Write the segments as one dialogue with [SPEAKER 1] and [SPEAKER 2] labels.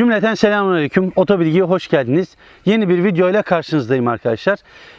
[SPEAKER 1] Cümleten selamünaleyküm. Otobilgiye hoş geldiniz. Yeni bir video ile karşınızdayım arkadaşlar.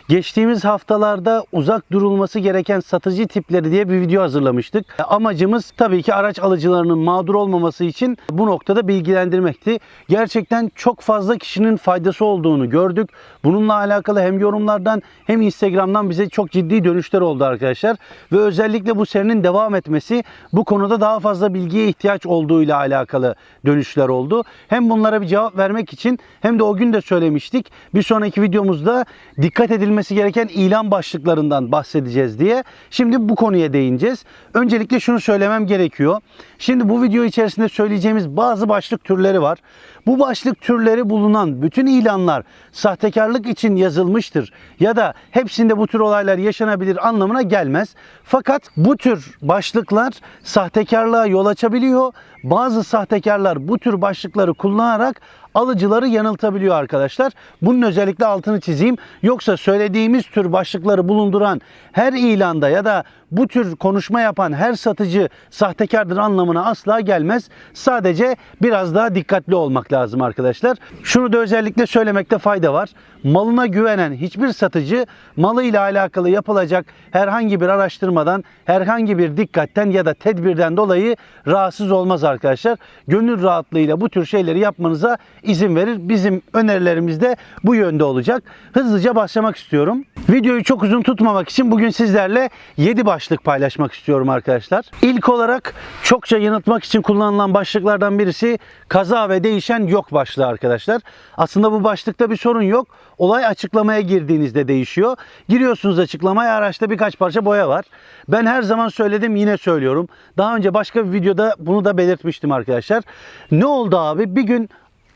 [SPEAKER 1] Geçtiğimiz haftalarda uzak durulması gereken satıcı tipleri diye bir video hazırlamıştık. Amacımız tabii ki araç alıcılarının mağdur olmaması için bu noktada bilgilendirmekti. Gerçekten çok fazla kişinin faydası olduğunu gördük. Bununla alakalı hem yorumlardan hem Instagram'dan bize çok ciddi dönüşler oldu arkadaşlar. Ve özellikle bu serinin devam etmesi bu konuda daha fazla bilgiye ihtiyaç olduğuyla alakalı dönüşler oldu. Hem bunlara bir cevap vermek için hem de o gün de söylemiştik. Bir sonraki videomuzda dikkat edilmesi gereken ilan başlıklarından bahsedeceğiz diye. Şimdi bu konuya değineceğiz. Öncelikle şunu söylemem gerekiyor. Şimdi bu video içerisinde söyleyeceğimiz bazı başlık türleri var. Bu başlık türleri bulunan bütün ilanlar sahtekarlık için yazılmıştır ya da hepsinde bu tür olaylar yaşanabilir anlamına gelmez. Fakat bu tür başlıklar sahtekarlığa yol açabiliyor. Bazı sahtekarlar bu tür başlıkları kullanarak alıcıları yanıltabiliyor arkadaşlar. Bunun özellikle altını çizeyim. Yoksa söylediğimiz tür başlıkları bulunduran her ilanda ya da bu tür konuşma yapan her satıcı sahtekardır anlamına asla gelmez. Sadece biraz daha dikkatli olmak lazım arkadaşlar. Şunu da özellikle söylemekte fayda var. Malına güvenen hiçbir satıcı malıyla alakalı yapılacak herhangi bir araştırmadan, herhangi bir dikkatten ya da tedbirden dolayı rahatsız olmaz arkadaşlar. Gönül rahatlığıyla bu tür şeyleri yapmanıza izin verir. Bizim önerilerimiz de bu yönde olacak. Hızlıca başlamak istiyorum. Videoyu çok uzun tutmamak için bugün sizlerle 7 başlık paylaşmak istiyorum arkadaşlar. İlk olarak çokça yanıltmak için kullanılan başlıklardan birisi kaza ve değişen yok başlığı arkadaşlar. Aslında bu başlıkta bir sorun yok. Olay açıklamaya girdiğinizde değişiyor. Giriyorsunuz açıklamaya araçta birkaç parça boya var. Ben her zaman söyledim yine söylüyorum. Daha önce başka bir videoda bunu da belirtmiştim arkadaşlar. Ne oldu abi? Bir gün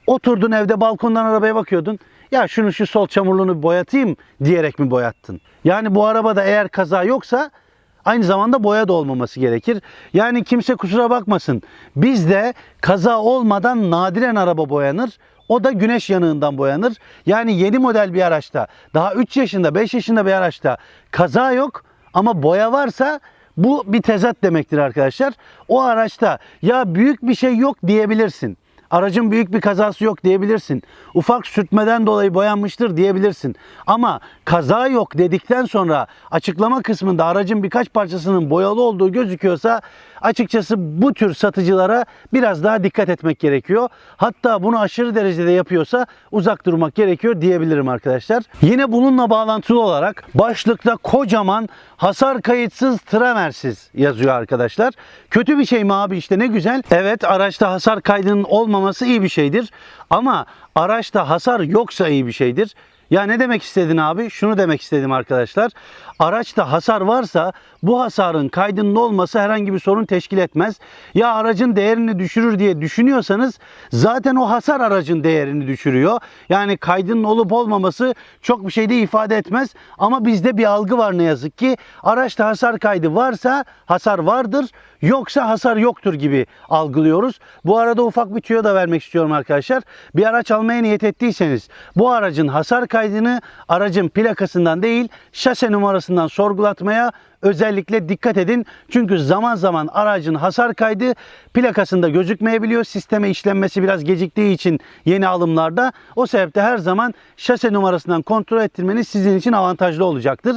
[SPEAKER 1] oturdun evde balkondan arabaya bakıyordun. Ya şunu şu sol çamurluğunu boyatayım diyerek mi boyattın? Yani bu arabada eğer kaza yoksa aynı zamanda boya da olmaması gerekir. Yani kimse kusura bakmasın. Bizde kaza olmadan nadiren araba boyanır. O da güneş yanığından boyanır. Yani yeni model bir araçta daha 3 yaşında 5 yaşında bir araçta kaza yok ama boya varsa bu bir tezat demektir arkadaşlar. O araçta ya büyük bir şey yok diyebilirsin. Aracın büyük bir kazası yok diyebilirsin. Ufak sürtmeden dolayı boyanmıştır diyebilirsin. Ama kaza yok dedikten sonra açıklama kısmında aracın birkaç parçasının boyalı olduğu gözüküyorsa açıkçası bu tür satıcılara biraz daha dikkat etmek gerekiyor. Hatta bunu aşırı derecede yapıyorsa uzak durmak gerekiyor diyebilirim arkadaşlar. Yine bununla bağlantılı olarak başlıkta kocaman hasar kayıtsız tramersiz yazıyor arkadaşlar. Kötü bir şey mi abi işte ne güzel. Evet araçta hasar kaydının olmaması iyi bir şeydir. Ama araçta hasar yoksa iyi bir şeydir. Ya ne demek istedin abi? Şunu demek istedim arkadaşlar. Araçta hasar varsa bu hasarın kaydının olması herhangi bir sorun teşkil etmez. Ya aracın değerini düşürür diye düşünüyorsanız zaten o hasar aracın değerini düşürüyor. Yani kaydının olup olmaması çok bir şey de ifade etmez. Ama bizde bir algı var ne yazık ki. Araçta hasar kaydı varsa hasar vardır. Yoksa hasar yoktur gibi algılıyoruz. Bu arada ufak bir tüyo da vermek istiyorum arkadaşlar. Bir araç almaya niyet ettiyseniz bu aracın hasar kaydını aracın plakasından değil şase numarasından sorgulatmaya özellikle dikkat edin. Çünkü zaman zaman aracın hasar kaydı plakasında gözükmeyebiliyor. Sisteme işlenmesi biraz geciktiği için yeni alımlarda. O sebeple her zaman şase numarasından kontrol ettirmeniz sizin için avantajlı olacaktır.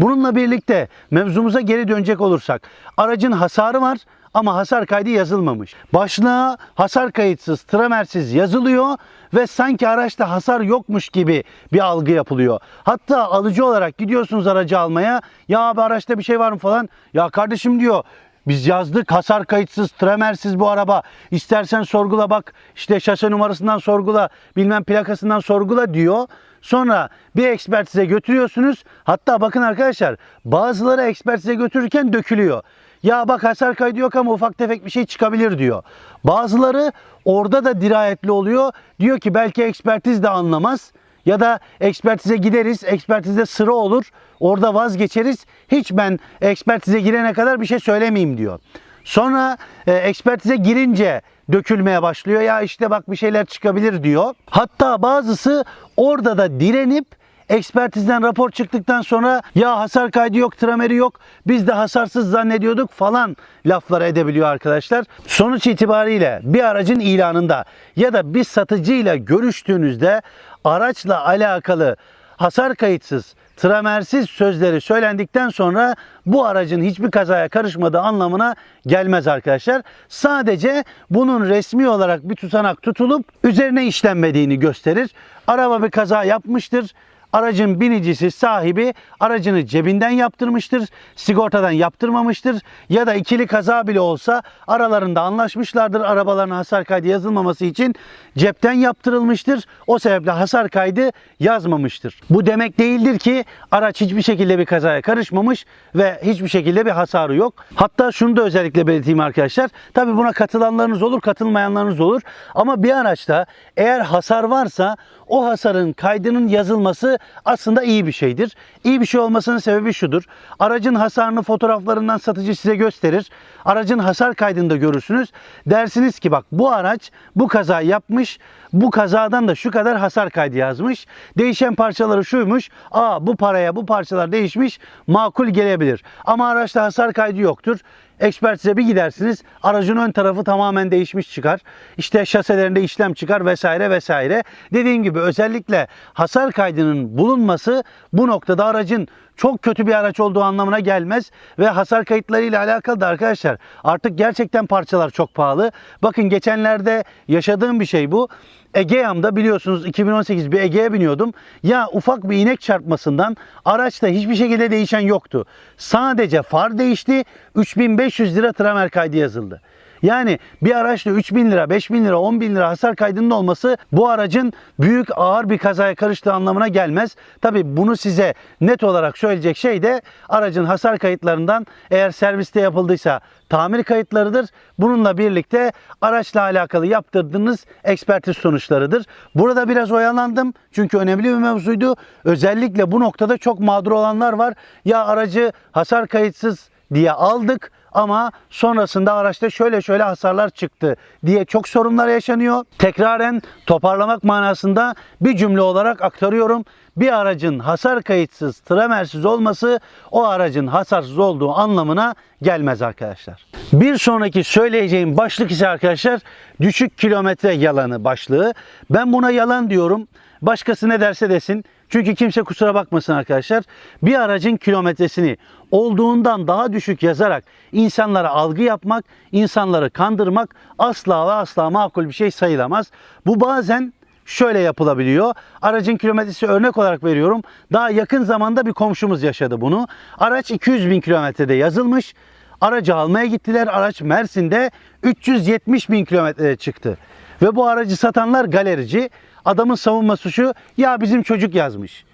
[SPEAKER 1] Bununla birlikte mevzumuza geri dönecek olursak aracın hasarı var ama hasar kaydı yazılmamış. Başlığa hasar kayıtsız, tramersiz yazılıyor ve sanki araçta hasar yokmuş gibi bir algı yapılıyor. Hatta alıcı olarak gidiyorsunuz aracı almaya. Ya abi araçta bir şey var mı falan. Ya kardeşim diyor biz yazdık hasar kayıtsız, tramersiz bu araba. İstersen sorgula bak işte şase numarasından sorgula, bilmem plakasından sorgula diyor. Sonra bir ekspertize götürüyorsunuz. Hatta bakın arkadaşlar bazıları ekspertize götürürken dökülüyor. Ya bak hasar kaydı yok ama ufak tefek bir şey çıkabilir diyor. Bazıları orada da dirayetli oluyor. Diyor ki belki ekspertiz de anlamaz. Ya da ekspertize gideriz, ekspertizde sıra olur. Orada vazgeçeriz. Hiç ben ekspertize girene kadar bir şey söylemeyeyim diyor. Sonra e, ekspertize girince dökülmeye başlıyor. Ya işte bak bir şeyler çıkabilir diyor. Hatta bazısı orada da direnip Ekspertizden rapor çıktıktan sonra ya hasar kaydı yok, trameri yok. Biz de hasarsız zannediyorduk falan laflar edebiliyor arkadaşlar. Sonuç itibariyle bir aracın ilanında ya da bir satıcıyla görüştüğünüzde araçla alakalı hasar kayıtsız, tramersiz sözleri söylendikten sonra bu aracın hiçbir kazaya karışmadığı anlamına gelmez arkadaşlar. Sadece bunun resmi olarak bir tutanak tutulup üzerine işlenmediğini gösterir. Araba bir kaza yapmıştır. Aracın binicisi, sahibi aracını cebinden yaptırmıştır, sigortadan yaptırmamıştır ya da ikili kaza bile olsa aralarında anlaşmışlardır. Arabaların hasar kaydı yazılmaması için cepten yaptırılmıştır. O sebeple hasar kaydı yazmamıştır. Bu demek değildir ki araç hiçbir şekilde bir kazaya karışmamış ve hiçbir şekilde bir hasarı yok. Hatta şunu da özellikle belirteyim arkadaşlar. Tabi buna katılanlarınız olur, katılmayanlarınız olur. Ama bir araçta eğer hasar varsa o hasarın kaydının yazılması aslında iyi bir şeydir. İyi bir şey olmasının sebebi şudur. Aracın hasarını fotoğraflarından satıcı size gösterir. Aracın hasar kaydını da görürsünüz. Dersiniz ki bak bu araç bu kaza yapmış. Bu kazadan da şu kadar hasar kaydı yazmış. Değişen parçaları şuymuş. Aa bu paraya bu parçalar değişmiş. Makul gelebilir. Ama araçta hasar kaydı yoktur. Ekspertize bir gidersiniz. Aracın ön tarafı tamamen değişmiş çıkar. İşte şaselerinde işlem çıkar vesaire vesaire. Dediğim gibi özellikle hasar kaydının bulunması bu noktada aracın çok kötü bir araç olduğu anlamına gelmez ve hasar kayıtlarıyla alakalı da arkadaşlar artık gerçekten parçalar çok pahalı. Bakın geçenlerde yaşadığım bir şey bu. Egeam'da biliyorsunuz 2018 bir Ege'ye biniyordum. Ya ufak bir inek çarpmasından araçta hiçbir şekilde değişen yoktu. Sadece far değişti. 3500 lira tramer kaydı yazıldı. Yani bir araçta 3000 lira, 5000 lira, 10 bin lira hasar kaydının olması bu aracın büyük ağır bir kazaya karıştığı anlamına gelmez. Tabi bunu size net olarak söyleyecek şey de aracın hasar kayıtlarından eğer serviste yapıldıysa tamir kayıtlarıdır. Bununla birlikte araçla alakalı yaptırdığınız ekspertiz sonuçlarıdır. Burada biraz oyalandım çünkü önemli bir mevzuydu. Özellikle bu noktada çok mağdur olanlar var. Ya aracı hasar kayıtsız diye aldık ama sonrasında araçta şöyle şöyle hasarlar çıktı diye çok sorunlar yaşanıyor. Tekraren toparlamak manasında bir cümle olarak aktarıyorum. Bir aracın hasar kayıtsız, tramersiz olması o aracın hasarsız olduğu anlamına gelmez arkadaşlar. Bir sonraki söyleyeceğim başlık ise arkadaşlar düşük kilometre yalanı başlığı. Ben buna yalan diyorum. Başkası ne derse desin. Çünkü kimse kusura bakmasın arkadaşlar. Bir aracın kilometresini olduğundan daha düşük yazarak insanlara algı yapmak, insanları kandırmak asla ve asla makul bir şey sayılamaz. Bu bazen şöyle yapılabiliyor. Aracın kilometresi örnek olarak veriyorum. Daha yakın zamanda bir komşumuz yaşadı bunu. Araç 200 bin kilometrede yazılmış. Aracı almaya gittiler. Araç Mersin'de 370 bin kilometrede çıktı. Ve bu aracı satanlar galerici. Adamın savunması şu. Ya bizim çocuk yazmış.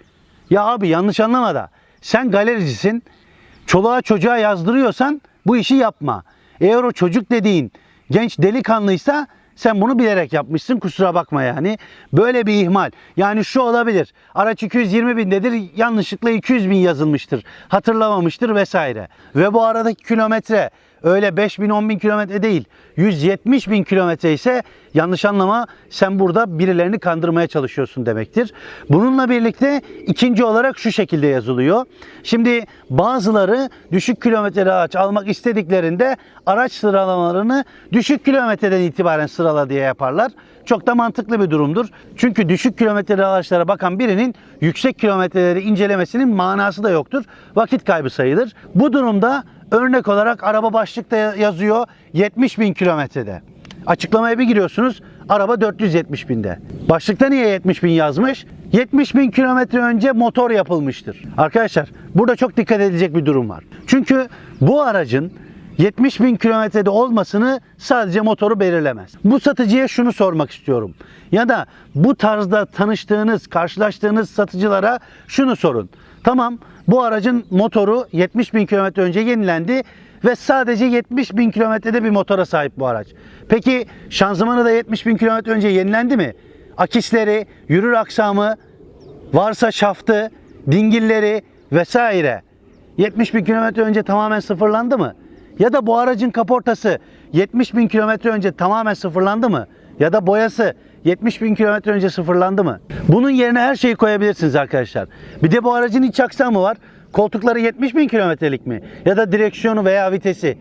[SPEAKER 1] Ya abi yanlış anlama da. Sen galericisin. Çoluğa çocuğa yazdırıyorsan bu işi yapma. Eğer o çocuk dediğin genç delikanlıysa sen bunu bilerek yapmışsın kusura bakma yani. Böyle bir ihmal. Yani şu olabilir. Araç 220 bindedir yanlışlıkla 200 bin yazılmıştır. Hatırlamamıştır vesaire. Ve bu aradaki kilometre öyle 5 bin 10 bin kilometre değil. 170 bin kilometre ise yanlış anlama sen burada birilerini kandırmaya çalışıyorsun demektir. Bununla birlikte ikinci olarak şu şekilde yazılıyor. Şimdi bazıları düşük kilometreli araç almak istediklerinde araç sıralamalarını düşük kilometreden itibaren sırala diye yaparlar. Çok da mantıklı bir durumdur. Çünkü düşük kilometreli araçlara bakan birinin yüksek kilometreleri incelemesinin manası da yoktur. Vakit kaybı sayılır. Bu durumda örnek olarak araba başlıkta yazıyor 70 bin kilometrede. Açıklamaya bir giriyorsunuz araba 470 binde. Başlıkta niye 70 bin yazmış? 70 bin kilometre önce motor yapılmıştır. Arkadaşlar burada çok dikkat edilecek bir durum var. Çünkü bu aracın 70 bin kilometrede olmasını sadece motoru belirlemez. Bu satıcıya şunu sormak istiyorum. Ya da bu tarzda tanıştığınız, karşılaştığınız satıcılara şunu sorun. Tamam bu aracın motoru 70 bin kilometre önce yenilendi ve sadece 70 bin kilometrede bir motora sahip bu araç. Peki şanzımanı da 70 bin kilometre önce yenilendi mi? Akisleri, yürür aksamı, varsa şaftı, dingilleri vesaire 70 bin kilometre önce tamamen sıfırlandı mı? Ya da bu aracın kaportası 70 bin kilometre önce tamamen sıfırlandı mı? Ya da boyası 70 bin kilometre önce sıfırlandı mı? Bunun yerine her şeyi koyabilirsiniz arkadaşlar. Bir de bu aracın iç aksamı var. Koltukları 70 bin kilometrelik mi? Ya da direksiyonu veya vitesi.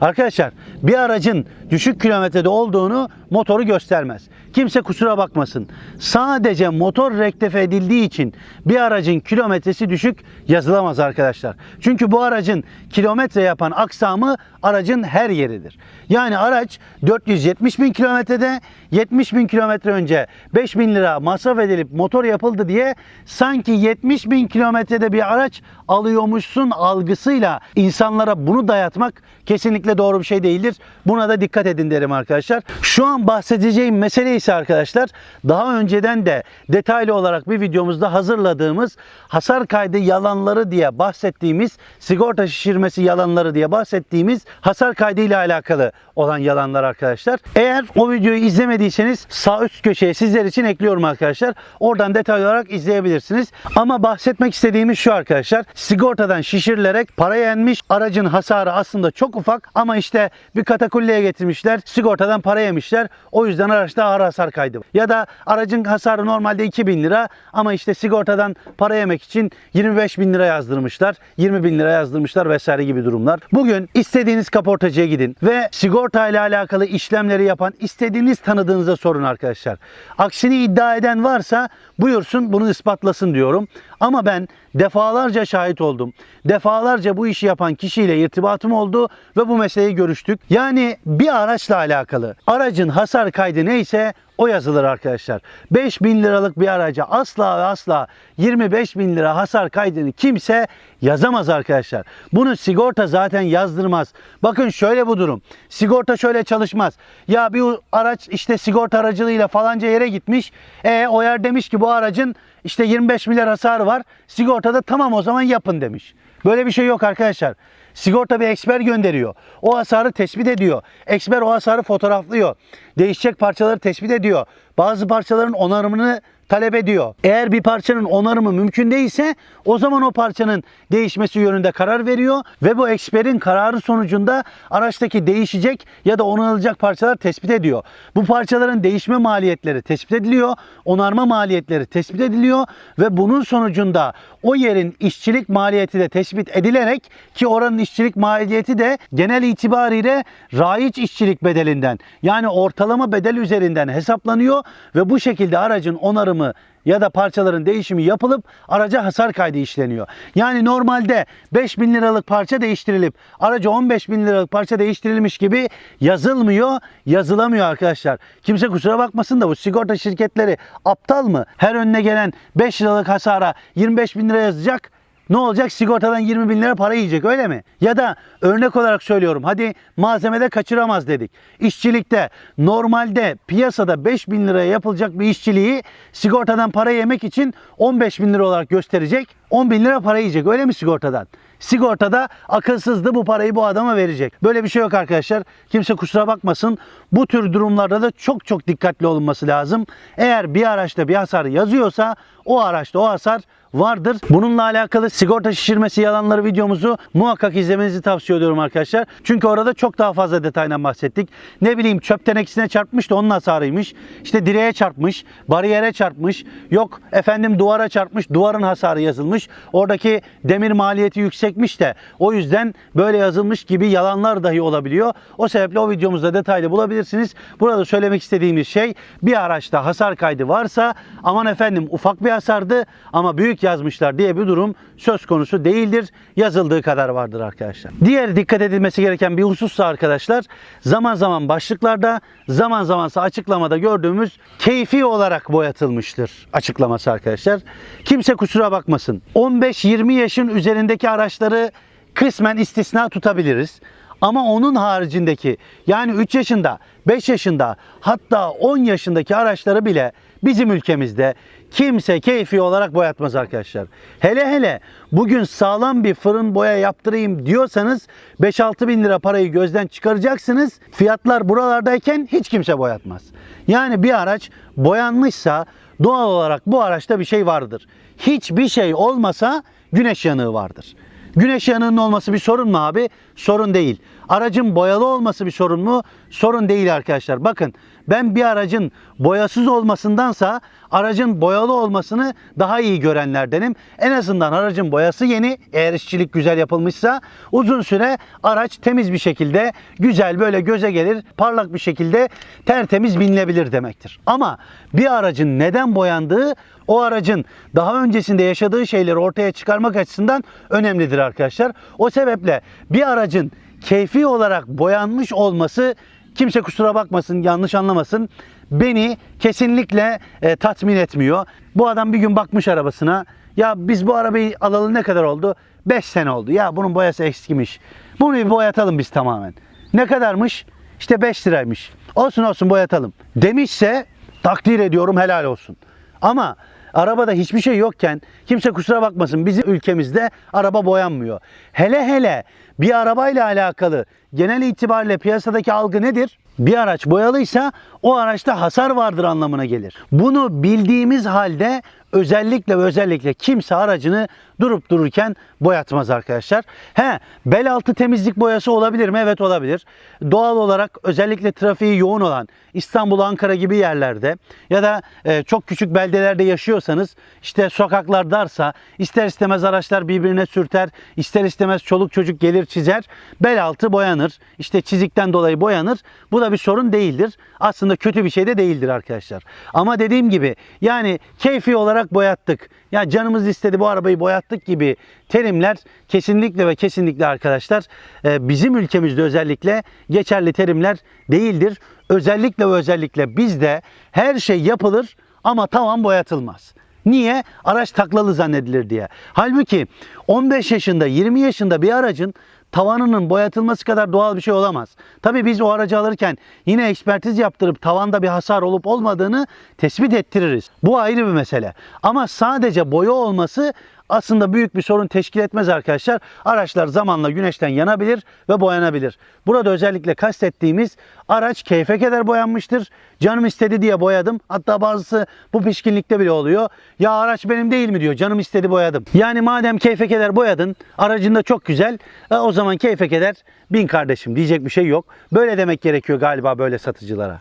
[SPEAKER 1] Arkadaşlar bir aracın düşük kilometrede olduğunu motoru göstermez. Kimse kusura bakmasın. Sadece motor rektife edildiği için bir aracın kilometresi düşük yazılamaz arkadaşlar. Çünkü bu aracın kilometre yapan aksamı aracın her yeridir. Yani araç 470 bin kilometrede 70 bin kilometre önce 5 bin lira masraf edilip motor yapıldı diye sanki 70 bin kilometrede bir araç alıyormuşsun algısıyla insanlara bunu dayatmak kesinlikle doğru bir şey değildir. Buna da dikkat edin derim arkadaşlar. Şu an bahsedeceğim mesele ise arkadaşlar daha önceden de detaylı olarak bir videomuzda hazırladığımız hasar kaydı yalanları diye bahsettiğimiz sigorta şişirmesi yalanları diye bahsettiğimiz hasar kaydı ile alakalı olan yalanlar arkadaşlar. Eğer o videoyu izlemediyseniz sağ üst köşeye sizler için ekliyorum arkadaşlar. Oradan detaylı olarak izleyebilirsiniz. Ama bahsetmek istediğimiz şu arkadaşlar. Sigortadan şişirilerek para yenmiş. Aracın hasarı aslında çok ufak ama işte bir katakulleye getirmişler. Sigortadan para yemişler. O yüzden araçta ağır hasar kaydı. Ya da aracın hasarı normalde 2000 lira ama işte sigortadan para yemek için 25 bin lira yazdırmışlar. 20 bin lira yazdırmışlar vesaire gibi durumlar. Bugün istediğiniz kaportacıya gidin ve sigorta ile alakalı işlemleri yapan istediğiniz tanıdığınıza sorun arkadaşlar. Aksini iddia eden varsa buyursun bunu ispatlasın diyorum. Ama ben defalarca şahit oldum. Defalarca bu işi yapan kişiyle irtibatım oldu ve bu meseleyi görüştük. Yani bir araçla alakalı aracın hasar kaydı neyse o yazılır arkadaşlar. 5 bin liralık bir araca asla ve asla 25 bin lira hasar kaydını kimse yazamaz arkadaşlar. Bunu sigorta zaten yazdırmaz. Bakın şöyle bu durum. Sigorta şöyle çalışmaz. Ya bir araç işte sigorta aracılığıyla falanca yere gitmiş. E o yer demiş ki bu aracın işte 25 milyar hasarı var. Sigortada tamam o zaman yapın demiş. Böyle bir şey yok arkadaşlar. Sigorta bir eksper gönderiyor. O hasarı tespit ediyor. Eksper o hasarı fotoğraflıyor. Değişecek parçaları tespit ediyor. Bazı parçaların onarımını talep ediyor. Eğer bir parçanın onarımı mümkün değilse o zaman o parçanın değişmesi yönünde karar veriyor ve bu eksperin kararı sonucunda araçtaki değişecek ya da onarılacak parçalar tespit ediyor. Bu parçaların değişme maliyetleri tespit ediliyor, onarma maliyetleri tespit ediliyor ve bunun sonucunda o yerin işçilik maliyeti de tespit edilerek ki oranın işçilik maliyeti de genel itibariyle raiç işçilik bedelinden yani ortalama bedel üzerinden hesaplanıyor ve bu şekilde aracın onarımı ya da parçaların değişimi yapılıp araca hasar kaydı işleniyor. Yani normalde 5 bin liralık parça değiştirilip araca 15 bin liralık parça değiştirilmiş gibi yazılmıyor, yazılamıyor arkadaşlar. Kimse kusura bakmasın da bu sigorta şirketleri aptal mı? Her önüne gelen 5 liralık hasara 25 bin lira yazacak. Ne olacak? Sigortadan 20 bin lira para yiyecek öyle mi? Ya da örnek olarak söylüyorum. Hadi malzemede kaçıramaz dedik. İşçilikte normalde piyasada 5 bin liraya yapılacak bir işçiliği sigortadan para yemek için 15 bin lira olarak gösterecek. 10 bin lira para yiyecek öyle mi sigortadan? Sigortada akılsızdı bu parayı bu adama verecek. Böyle bir şey yok arkadaşlar. Kimse kusura bakmasın. Bu tür durumlarda da çok çok dikkatli olunması lazım. Eğer bir araçta bir hasar yazıyorsa o araçta o hasar vardır. Bununla alakalı sigorta şişirmesi yalanları videomuzu muhakkak izlemenizi tavsiye ediyorum arkadaşlar. Çünkü orada çok daha fazla detaydan bahsettik. Ne bileyim çöp tenekesine çarpmış da onun hasarıymış. İşte direğe çarpmış, bariyere çarpmış. Yok efendim duvara çarpmış, duvarın hasarı yazılmış. Oradaki demir maliyeti yüksekmiş de o yüzden böyle yazılmış gibi yalanlar dahi olabiliyor. O sebeple o videomuzda detaylı bulabilirsiniz. Burada söylemek istediğimiz şey bir araçta hasar kaydı varsa aman efendim ufak bir hasardı ama büyük yazmışlar diye bir durum söz konusu değildir. Yazıldığı kadar vardır arkadaşlar. Diğer dikkat edilmesi gereken bir husussa arkadaşlar zaman zaman başlıklarda zaman zamansa açıklamada gördüğümüz keyfi olarak boyatılmıştır açıklaması arkadaşlar. Kimse kusura bakmasın. 15-20 yaşın üzerindeki araçları kısmen istisna tutabiliriz. Ama onun haricindeki yani 3 yaşında, 5 yaşında hatta 10 yaşındaki araçları bile bizim ülkemizde kimse keyfi olarak boyatmaz arkadaşlar. Hele hele bugün sağlam bir fırın boya yaptırayım diyorsanız 5-6 bin lira parayı gözden çıkaracaksınız. Fiyatlar buralardayken hiç kimse boyatmaz. Yani bir araç boyanmışsa doğal olarak bu araçta bir şey vardır. Hiçbir şey olmasa güneş yanığı vardır. Güneş yanığının olması bir sorun mu abi? sorun değil. Aracın boyalı olması bir sorun mu? Sorun değil arkadaşlar. Bakın ben bir aracın boyasız olmasındansa aracın boyalı olmasını daha iyi görenlerdenim. En azından aracın boyası yeni. Eğer işçilik güzel yapılmışsa uzun süre araç temiz bir şekilde güzel böyle göze gelir parlak bir şekilde tertemiz binilebilir demektir. Ama bir aracın neden boyandığı o aracın daha öncesinde yaşadığı şeyleri ortaya çıkarmak açısından önemlidir arkadaşlar. O sebeple bir aracın keyfi olarak boyanmış olması kimse kusura bakmasın yanlış anlamasın beni kesinlikle e, tatmin etmiyor. Bu adam bir gün bakmış arabasına ya biz bu arabayı alalı ne kadar oldu? 5 sene oldu. Ya bunun boyası eskimiş. Bunu bir boyatalım biz tamamen. Ne kadarmış? İşte 5 liraymış. Olsun olsun boyatalım. Demişse takdir ediyorum helal olsun. Ama arabada hiçbir şey yokken kimse kusura bakmasın bizim ülkemizde araba boyanmıyor. Hele hele bir arabayla alakalı genel itibariyle piyasadaki algı nedir? Bir araç boyalıysa o araçta hasar vardır anlamına gelir. Bunu bildiğimiz halde özellikle ve özellikle kimse aracını durup dururken boyatmaz arkadaşlar. He, bel altı temizlik boyası olabilir mi? Evet olabilir. Doğal olarak özellikle trafiği yoğun olan İstanbul, Ankara gibi yerlerde ya da e, çok küçük beldelerde yaşıyorsanız işte sokaklar darsa ister istemez araçlar birbirine sürter, ister istemez çoluk çocuk gelir çizer. Bel altı boyanır. İşte çizikten dolayı boyanır. Bu da bir sorun değildir. Aslında kötü bir şey de değildir arkadaşlar. Ama dediğim gibi yani keyfi olarak boyattık. Ya canımız istedi bu arabayı boyattık gibi terimler kesinlikle ve kesinlikle arkadaşlar e, bizim ülkemizde özellikle geçerli terimler değildir. Özellikle ve özellikle bizde her şey yapılır ama tavan boyatılmaz. Niye? Araç taklalı zannedilir diye. Halbuki 15 yaşında 20 yaşında bir aracın tavanının boyatılması kadar doğal bir şey olamaz. Tabii biz o aracı alırken yine ekspertiz yaptırıp tavanda bir hasar olup olmadığını tespit ettiririz. Bu ayrı bir mesele. Ama sadece boya olması aslında büyük bir sorun teşkil etmez arkadaşlar. Araçlar zamanla güneşten yanabilir ve boyanabilir. Burada özellikle kastettiğimiz araç keyfe keder boyanmıştır. Canım istedi diye boyadım. Hatta bazısı bu pişkinlikte bile oluyor. Ya araç benim değil mi diyor. Canım istedi boyadım. Yani madem keyfe keder boyadın, aracında çok güzel. e, o zaman keyfe keder bin kardeşim diyecek bir şey yok. Böyle demek gerekiyor galiba böyle satıcılara.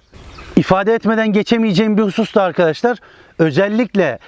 [SPEAKER 1] İfade etmeden geçemeyeceğim bir husus da arkadaşlar. Özellikle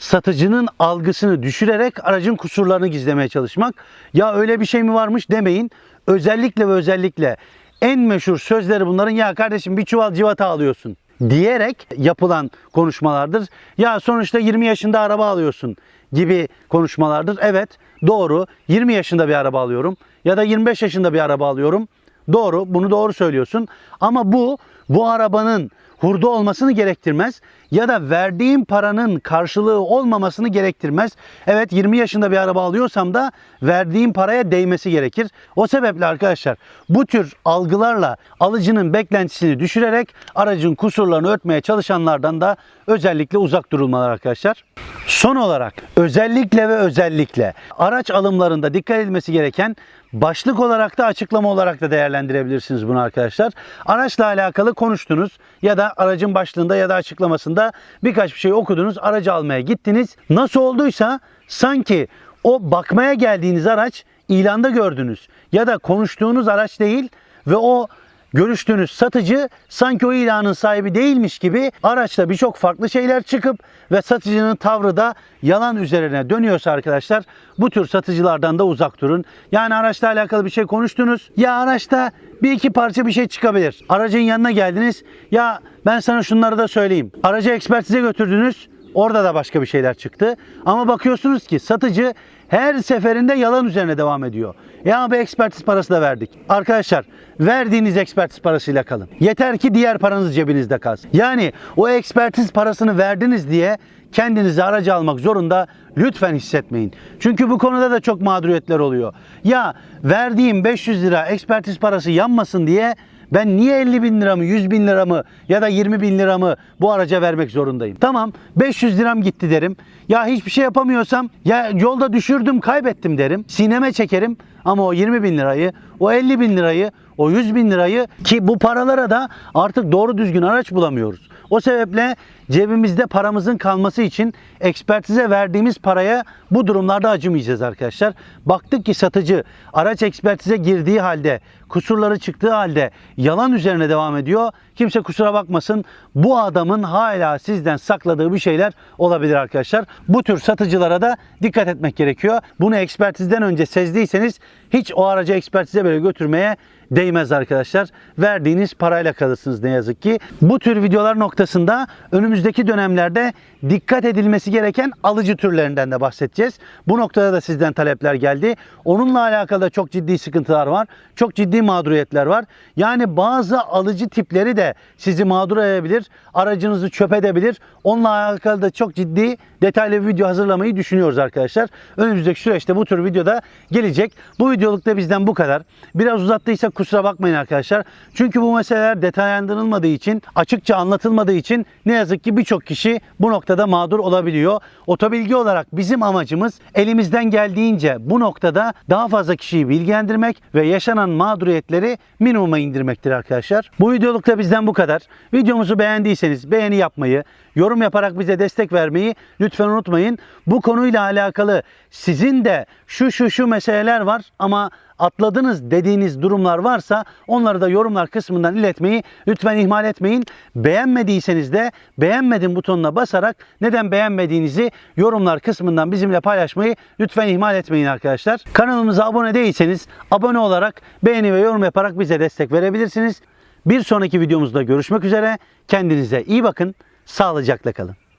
[SPEAKER 1] satıcının algısını düşürerek aracın kusurlarını gizlemeye çalışmak. Ya öyle bir şey mi varmış demeyin. Özellikle ve özellikle en meşhur sözleri bunların ya kardeşim bir çuval civata alıyorsun diyerek yapılan konuşmalardır. Ya sonuçta 20 yaşında araba alıyorsun gibi konuşmalardır. Evet doğru 20 yaşında bir araba alıyorum ya da 25 yaşında bir araba alıyorum. Doğru bunu doğru söylüyorsun ama bu bu arabanın hurda olmasını gerektirmez ya da verdiğim paranın karşılığı olmamasını gerektirmez. Evet 20 yaşında bir araba alıyorsam da verdiğim paraya değmesi gerekir. O sebeple arkadaşlar bu tür algılarla alıcının beklentisini düşürerek aracın kusurlarını örtmeye çalışanlardan da özellikle uzak durulmalar arkadaşlar. Son olarak özellikle ve özellikle araç alımlarında dikkat edilmesi gereken başlık olarak da açıklama olarak da değerlendirebilirsiniz bunu arkadaşlar. Araçla alakalı konuştunuz ya da aracın başlığında ya da açıklamasında birkaç bir şey okudunuz. Aracı almaya gittiniz. Nasıl olduysa sanki o bakmaya geldiğiniz araç ilanda gördünüz ya da konuştuğunuz araç değil ve o görüştüğünüz satıcı sanki o ilanın sahibi değilmiş gibi araçta birçok farklı şeyler çıkıp ve satıcının tavrı da yalan üzerine dönüyorsa arkadaşlar bu tür satıcılardan da uzak durun. Yani araçla alakalı bir şey konuştunuz. Ya araçta bir iki parça bir şey çıkabilir. Aracın yanına geldiniz. Ya ben sana şunları da söyleyeyim. Aracı ekspertize götürdünüz. Orada da başka bir şeyler çıktı. Ama bakıyorsunuz ki satıcı her seferinde yalan üzerine devam ediyor. Ya bir ekspertiz parası da verdik. Arkadaşlar verdiğiniz ekspertiz parasıyla kalın. Yeter ki diğer paranız cebinizde kalsın. Yani o ekspertiz parasını verdiniz diye kendinizi aracı almak zorunda lütfen hissetmeyin. Çünkü bu konuda da çok mağduriyetler oluyor. Ya verdiğim 500 lira ekspertiz parası yanmasın diye ben niye 50 bin liramı, 100 bin liramı ya da 20 bin liramı bu araca vermek zorundayım? Tamam 500 liram gitti derim. Ya hiçbir şey yapamıyorsam ya yolda düşürdüm kaybettim derim. Sineme çekerim ama o 20 bin lirayı, o 50 bin lirayı, o 100 bin lirayı ki bu paralara da artık doğru düzgün araç bulamıyoruz. O sebeple cebimizde paramızın kalması için ekspertize verdiğimiz paraya bu durumlarda acımayacağız arkadaşlar. Baktık ki satıcı araç ekspertize girdiği halde, kusurları çıktığı halde yalan üzerine devam ediyor. Kimse kusura bakmasın. Bu adamın hala sizden sakladığı bir şeyler olabilir arkadaşlar. Bu tür satıcılara da dikkat etmek gerekiyor. Bunu ekspertizden önce sezdiyseniz hiç o aracı ekspertize böyle götürmeye değmez arkadaşlar. Verdiğiniz parayla kalırsınız ne yazık ki. Bu tür videolar noktasında önümüzdeki dönemlerde dikkat edilmesi gereken alıcı türlerinden de bahsedeceğiz. Bu noktada da sizden talepler geldi. Onunla alakalı da çok ciddi sıkıntılar var. Çok ciddi mağduriyetler var. Yani bazı alıcı tipleri de sizi mağdur edebilir. Aracınızı çöp edebilir. Onunla alakalı da çok ciddi detaylı bir video hazırlamayı düşünüyoruz arkadaşlar. Önümüzdeki süreçte bu tür videoda gelecek. Bu videolukta bizden bu kadar. Biraz uzattıysak kusura bakmayın arkadaşlar. Çünkü bu meseleler detaylandırılmadığı için, açıkça anlatılmadığı için ne yazık ki birçok kişi bu noktada mağdur olabiliyor. Otobilgi olarak bizim amacımız elimizden geldiğince bu noktada daha fazla kişiyi bilgilendirmek ve yaşanan mağduriyetleri minimuma indirmektir arkadaşlar. Bu videolukta bizden bu kadar. Videomuzu beğendiyseniz beğeni yapmayı, yorum yaparak bize destek vermeyi lütfen unutmayın. Bu konuyla alakalı sizin de şu şu şu meseleler var ama atladınız dediğiniz durumlar varsa onları da yorumlar kısmından iletmeyi lütfen ihmal etmeyin. Beğenmediyseniz de beğenmedim butonuna basarak neden beğenmediğinizi yorumlar kısmından bizimle paylaşmayı lütfen ihmal etmeyin arkadaşlar. Kanalımıza abone değilseniz abone olarak beğeni ve yorum yaparak bize destek verebilirsiniz. Bir sonraki videomuzda görüşmek üzere. Kendinize iyi bakın. Sağlıcakla kalın.